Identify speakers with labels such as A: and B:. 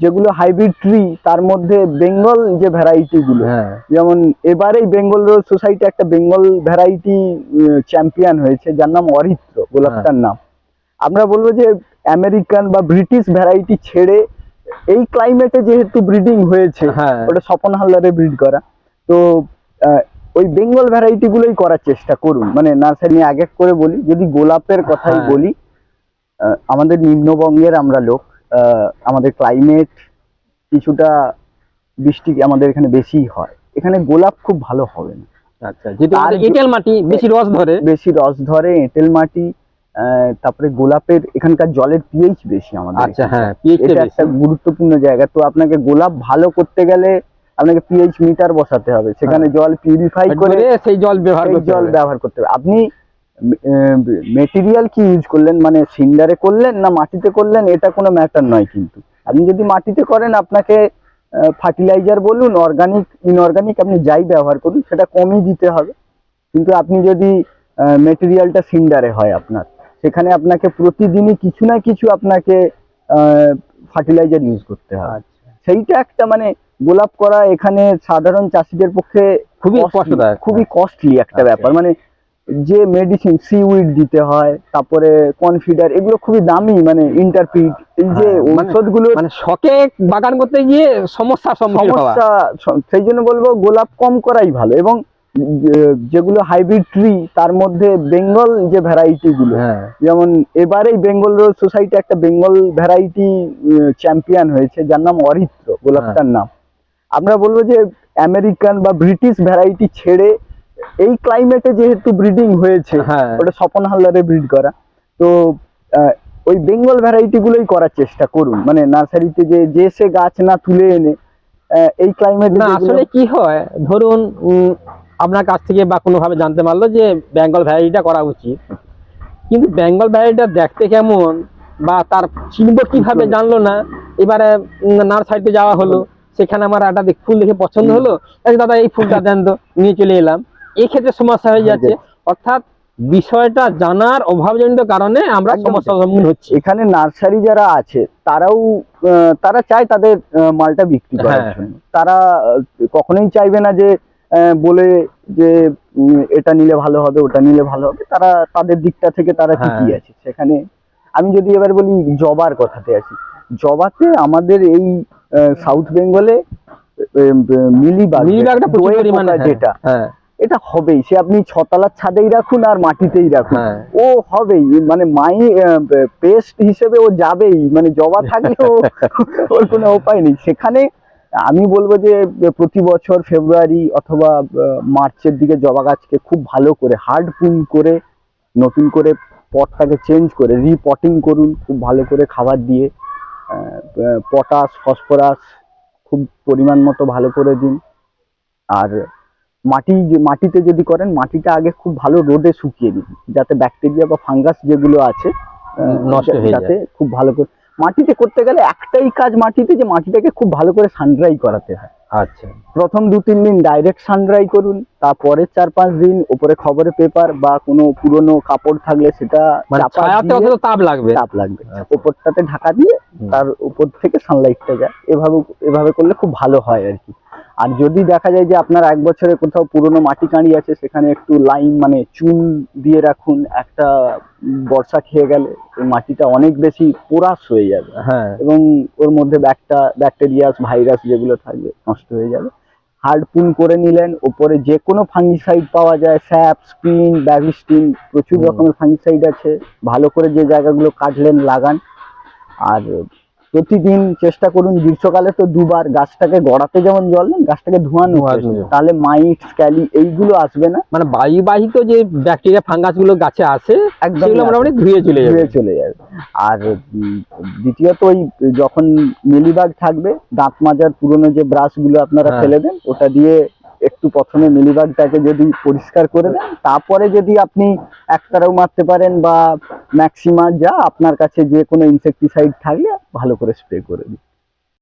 A: যেগুলো hybrid tree তার মধ্যে বেঙ্গল যে ভ্যারাইটি গুলো
B: হ্যাঁ।
A: যেমন এবারেই বেঙ্গল রোজ সোসাইটি একটা বেঙ্গল ভ্যারাইটি চ্যাম্পিয়ন হয়েছে যার নাম অরিত্র গোলাপটার নাম। আমরা বলব যে আমেরিকান বা ব্রিটিশ ভ্যারাইটি ছেড়ে এই ক্লাইমেটে যেহেতু ব্রিডিং হয়েছে
B: হ্যাঁ।
A: ওটা স্বপন হালদারে ব্রিড করা। তো ওই বেঙ্গল ভ্যারাইটি গুলোই করার চেষ্টা করুন। মানে নার্সারি আগে এক করে বলি যদি গোলাপের কথাই
B: হ্যাঁ।
A: বলি আমাদের নিম্নবঙ্গের আমরা লোক আমাদের ক্লাইমেট কিছুটা বৃষ্টি আমাদের এখানে বেশি হয়। এখানে গোলাপ খুব ভালো হবে না।
B: আচ্ছা এঁটেল মাটি বেশি রস ধরে।
A: বেশি রস ধরে এঁটেল মাটি আহ, তারপরে গোলাপের এখানকার জলের পিএইচ বেশি আমাদের
B: আচ্ছা হ্যাঁ
A: এটা একটা গুরুত্বপূর্ণ জায়গা। তো আপনাকে গোলাপ ভালো করতে গেলে আপনাকে পিএইচ মিটার বসাতে হবে। সেখানে জল পিউরিফাই করে
B: সেই জল ব্যবহার
A: সেই জল ব্যবহার করতে হবে। আপনি মেটেরিয়াল কি ইউজ করলেন? মানে সিন্ডারে করলেন না মাটিতে করলেন? এটা কোনো ম্যাটার নয় কিন্তু। আপনি যদি মাটিতে করেন আপনাকে ফার্টিলাইজার বলুন অর্গানিক ইনঅর্গানিক আপনি যাই ব্যবহার করুন সেটা কমই দিতে হবে। কিন্তু আপনি যদি মেটেরিয়ালটা সিন্ডারে হয় আপনার সেখানে আপনাকে প্রতিদিনই কিছু না কিছু আপনাকে ফার্টিলাইজার ইউজ করতে হবে।
B: আচ্ছা।
A: সেইটা একটা মানে গোলাপ করা এখানে সাধারণ চাষিদের পক্ষে
B: খুবই কষ্টদায়ক।
A: খুবই কস্টলি একটা
B: আচ্ছা।
A: ব্যাপার। মানে যে মেডিসিন সিউইড দিতে হয় তারপরে কনফিডার এগুলো খুবই দামি মানে ইন্টারপিট এই যে
B: হ্যাঁ, মানে-
A: ঔষধগুলো
B: মানে শখে বাগান করতে গিয়ে হওয়া।
A: সমস্যা সেই জন্য বলব গোলাপ কম করাই ভালো এবং যেগুলো হাইব্রিড ট্রি তার মধ্যে বেঙ্গল যে ভ্যারাইটি গুলো
B: হ্যাঁ।
A: যেমন এবারেই বেঙ্গল রোজ সোসাইটি একটা বেঙ্গল ভ্যারাইটি চ্যাম্পিয়ন হয়েছে যার নাম অরিত্র গোলাপটার নাম। আমরা বলব যে আমেরিকান বা ব্রিটিশ ভ্যারাইটি ছেড়ে এই ক্লাইমেটে যেহেতু ব্রিডিং হয়েছে
B: হ্যাঁ।
A: ওটা স্বপন হালদারে ব্রিড করা। তো ওই বেঙ্গল ভ্যারাইটি গুলোই করার চেষ্টা করুন। মানে নার্সারিতে যে যে সে গাছ না তুলে এনে এই ক্লাইমেটে
B: না আসলে কি হয় ধরুন আপনার কাছ থেকে বা কোনোভাবে জানতে পারল যে বেঙ্গল ভ্যারাইটিটা করা উচিত। কিন্তু বেঙ্গল ভ্যারাইটিটা দেখতে কেমন বা তার চিনব কীভাবে জানলো না এবারে নার্সারিতে যাওয়া হলো সেখানে আমার একটা দেখ- ফুল দেখে পছন্দ হলো দাদা এই ফুলটা দেন তো নিয়ে চলে এলাম। এই ক্ষেত্রে সমস্যা হয়ে যাচ্ছে। অর্থাৎ বিষয়টা জানার অভাবজনিত কারণে আমরা সমস্যার সম্মুখীন হচ্ছি।
A: এখানে নার্সারি যারা আছে তারাও তারা চায় তাদের মালটা বিক্রি করার
B: হ্যাঁ।
A: জন্য। তারা কখনোই চাইবে না যে বলে যে এটা নিলে ভালো হবে ওটা নিলে ভালো হবে। তারা তাদের দিকটা থেকে তারা
B: হ্যাঁ।
A: ঠিকই আছে। সেখানে আমি যদি এবার বলি জবার কথাতে আসি। জবাতে আমাদের এই সাউথ বেঙ্গলে মিলিবাগ
B: মিলিবাগটা প্রচুর পরিমাণে হ্যাঁ,
A: যেটা
B: হ্যাঁ।
A: এটা হবেই। সে আপনি ছতলার ছাদেই রাখুন আর মাটিতেই রাখুন।
B: হ্যাঁ।
A: ও হবেই। মানে মাই পেস্ট হিসেবে ও যাবেই। মানে জবা থাকলে ওর কোনো উপায় নেই। সেখানে আমি বলব যে প্রতি বছর ফেব্রুয়ারি অথবা মার্চের দিকে জবা গাছকে খুব ভালো করে হার্ড পুন করে নতুন করে পটটাকে চেঞ্জ করে রিপটিং করুন খুব ভালো করে খাবার দিয়ে। পটাশ ফসফরাস খুব পরিমাণ মতো ভালো করে দিন। আর মাটি মাটিতে যদি করেন মাটিটা আগে খুব ভালো রোদে শুকিয়ে দিন যাতে ব্যাকটেরিয়া বা ফাঙ্গাস যেগুলো আছে
B: নষ্ট হয়ে
A: যাতে খুব ভালো করে মাটিতে করতে গেলে একটাই কাজ মাটিতে যে মাটিটাকে খুব ভালো করে সানড্রাই করাতে হয়।
B: আচ্ছা।
A: প্রথম দু তিন দিন ডাইরেক্ট সানড্রাই করুন তারপরে চার পাঁচ দিন উপরে খবরে পেপার বা কোনো পুরনো কাপড় থাকলে সেটা
B: মানে তাপ লাগবে।
A: তাপ লাগবে।
B: আচ্ছা।
A: উপরটাতে ঢাকা দিয়ে তার উপর থেকে সানলাইটটা যায়। এভাবে এভাবে করলে খুব ভালো হয় আর কি। আর যদি দেখা যায় যে আপনার এক বছরে কোথাও পুরনো মাটি কাঁড়ি আছে সেখানে একটু লাইন মানে চুন দিয়ে রাখুন একটা বর্ষা খেয়ে গেলে ওই মাটিটা অনেক বেশি পোরাস হয়ে যাবে।
B: হ্যাঁ।
A: এবং ওর মধ্যে ব্যাকটা ব্যাকটেরিয়াস ভাইরাস যেগুলো থাকবে নষ্ট হয়ে যাবে। হার্ড পুন করে নিলেন ওপরে যে কোনো ফাঙ্গিসাইড পাওয়া যায় স্যাপ স্পিন ব্যাভিস্টিন প্রচুর রকমের ফাঙ্গিসাইড আছে। ভালো করে যে জায়গাগুলো কাটলেন লাগান। আর প্রতিদিন চেষ্টা করুন গ্রীষ্মকালে তো দুবার গাছটাকে গড়াতে যেমন জল দেন গাছটাকে ধোয়ানো। তাহলে মাইট স্ক্যালি এইগুলো আসবে না।
B: মানে বায়ুবাহিত যে ব্যাকটেরিয়া ফাঙ্গাসগুলো গাছে আসে
A: একদম
B: মোটামুটি ধুয়ে চলে যাবে।
A: ধুয়ে চলে যাবে। আর দ্বিতীয়ত ওই যখন মিলিবাগ থাকবে দাঁত মাজার পুরনো যে ব্রাশগুলো আপনারা
B: হ্যাঁ।
A: ফেলে দেন ওটা দিয়ে একটু প্রথমে মিলিবাগটাকে যদি পরিষ্কার করে দেন, তারপরে যদি আপনি একতারাও মারতে পারেন বা ম্যাক্সিমা যা আপনার কাছে যে কোনো ইনসেকটিসাইড থাকলে ভালো করে স্প্রে করে দিন।